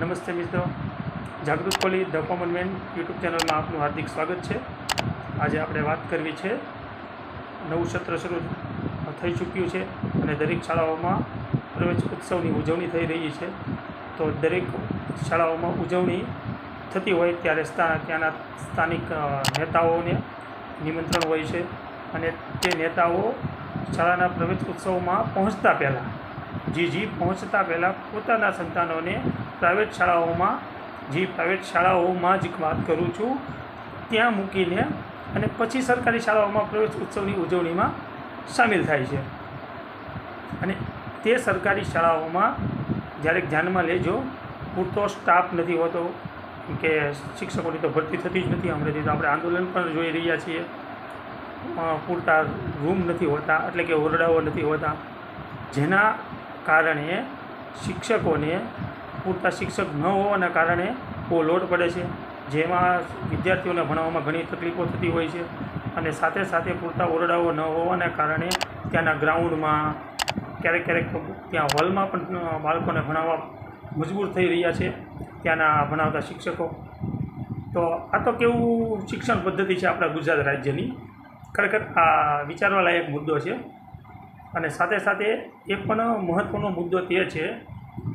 નમસ્તે મિત્રો. Jagrut Koli the common man YouTube ચેનલમાં આપનું હાર્દિક સ્વાગત છે. આજે આપણે વાત કરવી છે નવું સત્ર શરૂ થઈ ચૂક્યું છે અને દરેક શાળાઓમાં પ્રવેશ ઉત્સવની ઉજવણી થઈ રહી છે. તો દરેક શાળાઓમાં ઉજવણી થતી હોય ત્યારે ત્યાંના સ્થાનિક નેતાઓને નિમંત્રણ હોય છે. અને તે નેતાઓ શાળાના પ્રવેશ ઉત્સવમાં પહોંચતા પહેલાં જી જી પહોંચતા પહેલાં પોતાના સંતાનોને પ્રાઇવેટ શાળાઓમાં, જે પ્રાઇવેટ શાળાઓમાં જ વાત કરું છું. ત્યાં મૂકીને અને પછી સરકારી શાળાઓમાં પ્રવેશ ઉત્સવની ઉજવણીમાં સામેલ થાય છે. અને તે સરકારી શાળાઓમાં જ્યારે ધ્યાનમાં લેજો, પૂરતો સ્ટાફ નથી હોતો, કે શિક્ષકોની તો ભરતી થતી જ નથી હમણાંથી તો આપણે આંદોલન પણ જોઈ રહ્યા છીએ. પૂરતા રૂમ નથી હોતા, એટલે કે ઓરડાઓ નથી હોતા. જેના કારણે શિક્ષકોને પૂરતા શિક્ષક ન હોવાના કારણે બહુ લોડ પડે છે. જેમાં વિદ્યાર્થીઓને ભણાવવામાં ઘણી તકલીફો થતી હોય છે અને સાથે સાથે પૂરતા ઓરડાઓ ન હોવાને કારણે ત્યાંના ગ્રાઉન્ડમાં ક્યારેક ક્યારેક ત્યાં હોલમાં પણ બાળકોને ભણાવવા મજબૂર થઈ રહ્યા છે ત્યાંના ભણાવતા શિક્ષકો. તો આ તો કેવું શિક્ષણ પદ્ધતિ છે આપણા ગુજરાત રાજ્યની. ખરેખર આ વિચારવા લાયક મુદ્દો છે. અને સાથે સાથે એ પણ મહત્ત્વનો મુદ્દો તે છે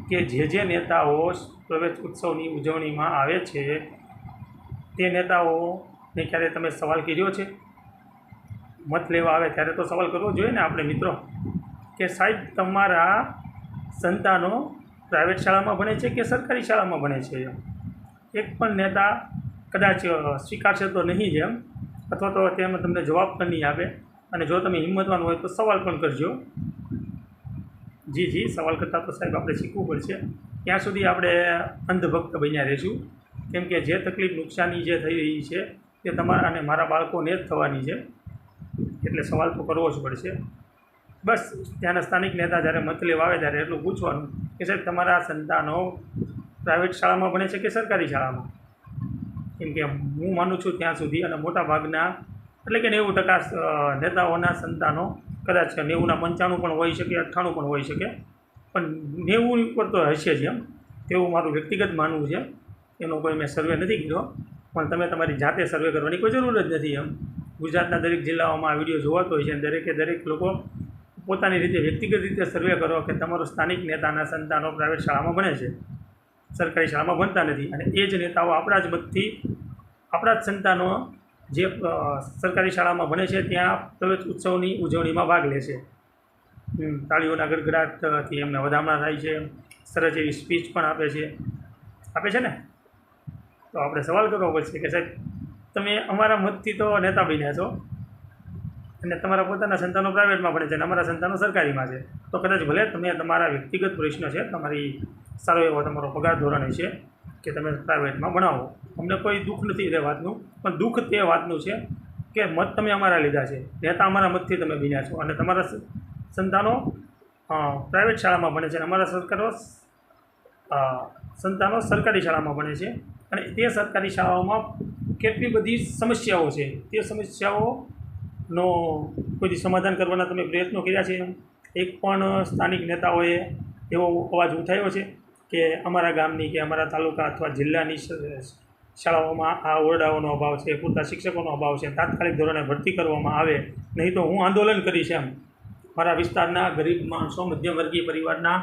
કે જે જે નેતાઓ પ્રવેશ ઉત્સવની ઉજવણીમાં આવે છે, તે નેતાઓને ક્યારે તમે સવાલ કર્યો છે? મત લેવા આવે ત્યારે તો સવાલ કરવો જોઈએ ને આપણે મિત્રો, કે સાહેબ તમારા સંતાનો પ્રાઇવેટ શાળામાં ભણે છે કે સરકારી શાળામાં ભણે છે? એક પણ નેતા કદાચ સ્વીકારશે તો નહીં જ એમ, અથવા તો તેમાં તમને જવાબ પણ નહીં આપે. અને જો તમે હિંમતવાન હોય તો સવાલ પણ કરજો. જી જી, સવાલ કરતાં તો સાહેબ આપણે શીખવું પડશે. ત્યાં સુધી આપણે અંધભક્ત બન્યા રહીશું. કેમ કે જે તકલીફ નુકસાની જે થઈ રહી છે તે તમારા અને મારા બાળકોને જ થવાની છે. એટલે સવાલ તો કરવો જ પડશે. બસ, ત્યાંના સ્થાનિક નેતા જ્યારે મત લેવા આવે ત્યારે એટલું પૂછવાનું કે સાહેબ, તમારા સંતાનો પ્રાઇવેટ શાળામાં ભણે છે કે સરકારી શાળામાં? કેમ કે હું માનું છું ત્યાં સુધી અને મોટા ભાગના એટલે કે નેવું ટકા નેતાઓના સંતાનો કદાચ નેવુંના પંચાણું પણ હોઈ શકે, અઠ્ઠાણું પણ હોઈ શકે. પણ નેવું ઉપર તો હશે જ એમ. તેવું મારું વ્યક્તિગત માનવું છે. એનો કોઈ મેં સર્વે નથી કર્યો. પણ તમે તમારી જાતે સર્વે કરવાની કોઈ જરૂર જ નથી એમ. ગુજરાતના દરેક જિલ્લાઓમાં આ વીડિયો જોવાતો હોય છે અને દરેકે દરેક લોકો પોતાની રીતે વ્યક્તિગત રીતે સર્વે કરો કે તમારો સ્થાનિક નેતાના સંતાનો પ્રાઇવેટ શાળામાં ભણે છે. સરકારી શાળામાં ભણતા નથી. અને એ જ નેતાઓ આપણા જ મતથી આપણા જ સંતાનો જે સરકારી શાળામાં ભણે છે, ત્યાં પ્રવેશ ઉત્સવની ઉજવણીમાં ભાગ લે છે. તાળીઓના ગડગડાટથી એમને વધામણા થાય છે, સરસ એવી સ્પીચ પણ આપે છે. આપે છે ને? તો આપણે સવાલ કરવો પડશે કે સાહેબ, તમે અમારા મતથી તો નેતા બન્યા છો અને તમારા પોતાના સંતાનો પ્રાઇવેટમાં ભણે છે અને અમારા સંતાનો સરકારીમાં છે. તો કદાચ ભલે તમે તમારા વ્યક્તિગત પ્રશ્ન છે, તમારી સારો એવો તમારો પગાર ધોરણ છે કે તમે પ્રાઇવેટમાં ભણાવો. અમને કોઈ દુઃખ નથી એ વાતનું. પણ દુઃખ તે વાતનું છે કે મત તમે અમારા લીધા છે. નેતા અમારા મતથી તમે બન્યા છો. અને તમારા સંતાનો પ્રાઇવેટ શાળામાં ભણે છે અને અમારા સરકારો સંતાનો સરકારી શાળામાં ભણે છે. અને તે સરકારી શાળાઓમાં કેટલી બધી સમસ્યાઓ છે. તે સમસ્યાઓનો કોઈ સમાધાન કરવાના તમે પ્રયત્નો કર્યા છે? એક પણ સ્થાનિક નેતાઓએ એવો અવાજ ઉઠાવ્યો છે. કે અમારા ગામની કે અમારા તાલુકા અથવા જિલ્લાની શાળાઓમાં આ ઓરડાઓનો અભાવ છે, પૂરતા શિક્ષકોનો અભાવ છે, તાત્કાલિક ધોરણે ભરતી કરવામાં આવે. નહીં તો હું આંદોલન કરીશ એમ. મારા વિસ્તારના ગરીબ માણસો, મધ્યમવર્ગીય પરિવારના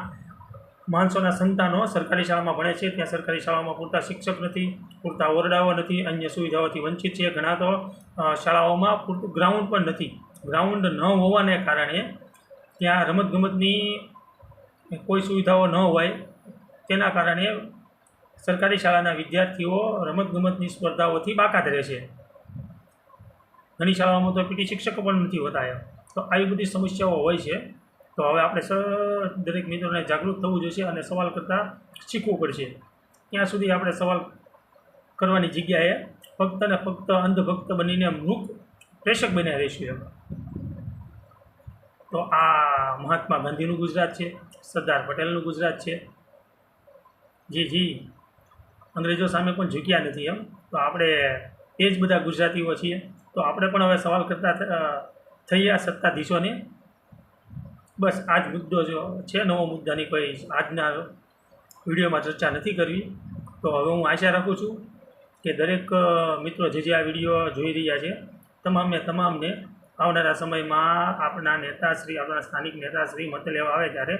માણસોના સંતાનો સરકારી શાળામાં ભણે છે. ત્યાં સરકારી શાળાઓમાં પૂરતા શિક્ષક નથી, પૂરતા ઓરડાઓ નથી, અન્ય સુવિધાઓથી વંચિત છે. ઘણા તો શાળાઓમાં પૂરતું ગ્રાઉન્ડ પણ નથી. ગ્રાઉન્ડ ન હોવાને કારણે ત્યાં રમતગમતની કોઈ સુવિધાઓ ન હોય. તેના કારણે સરકારી શાળાના વિદ્યાર્થીઓ રમતગમતની સ્પર્ધાઓથી બાકાત રહે છે. ઘણી શાળાઓમાં તો પીટી શિક્ષકો પણ નથી હોતા. એમ તો આવી બધી સમસ્યાઓ હોય છે. તો હવે આપણે દરેક મિત્રોને જાગૃત થવું જોઈશે અને સવાલ કરતાં શીખવું પડશે. ત્યાં સુધી આપણે સવાલ કરવાની જગ્યાએ ફક્ત ને ફક્ત અંધભક્ત બનીને મૂક પ્રેષક બન્યા રહીશું એમ. તો આ મહાત્મા ગાંધીનું ગુજરાત છે, સરદાર પટેલનું ગુજરાત છે. જી જી. અંગ્રેજો સામે પણ ઝૂક્યા નથી એમ. તો આપણે એ જ બધા ગુજરાતીઓ છીએ. તો આપણે પણ હવે સવાલ કરતા થઈ આ સત્તાધીશોને. બસ, આ જ મુદ્દો જો છે, નવો મુદ્દાની કોઈ આજના વિડીયોમાં ચર્ચા નથી કરવી. તો હવે હું આશા રાખું છું કે દરેક મિત્રો જે જે આ વીડિયો જોઈ રહ્યા છે તમામે તમામને આવનારા સમયમાં આપણા નેતાશ્રી આપણા સ્થાનિક નેતાશ્રી મત લેવા આવે ત્યારે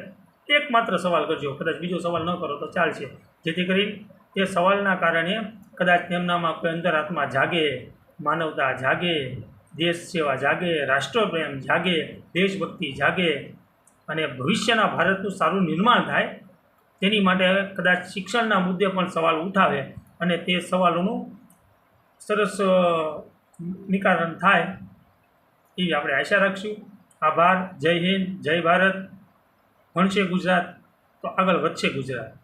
એકમાત્ર સવાલ કરજો. કદાચ બીજો સવાલ ન કરો તો ચાલશે. જેથી કરી તે સવાલના કારણે કદાચ તેમનામાં કોઈ અંતરાત્મા જાગે, માનવતા જાગે દેશ સેવા જાગે, રાષ્ટ્રપ્રેમ જાગે, દેશભક્તિ જાગે અને ભવિષ્યના ભારતનું સારું નિર્માણ થાય, તેની માટે કદાચ શિક્ષણના મુદ્દે પણ સવાલ ઉઠાવે અને તે સવાલોનું સરસ નિકારણ થાય, એવી આપણે આશા રાખશું. આભાર. જય હિન્દ. જય ભારત. ભણશે ગુજરાત તો આગળ વધશે ગુજરાત.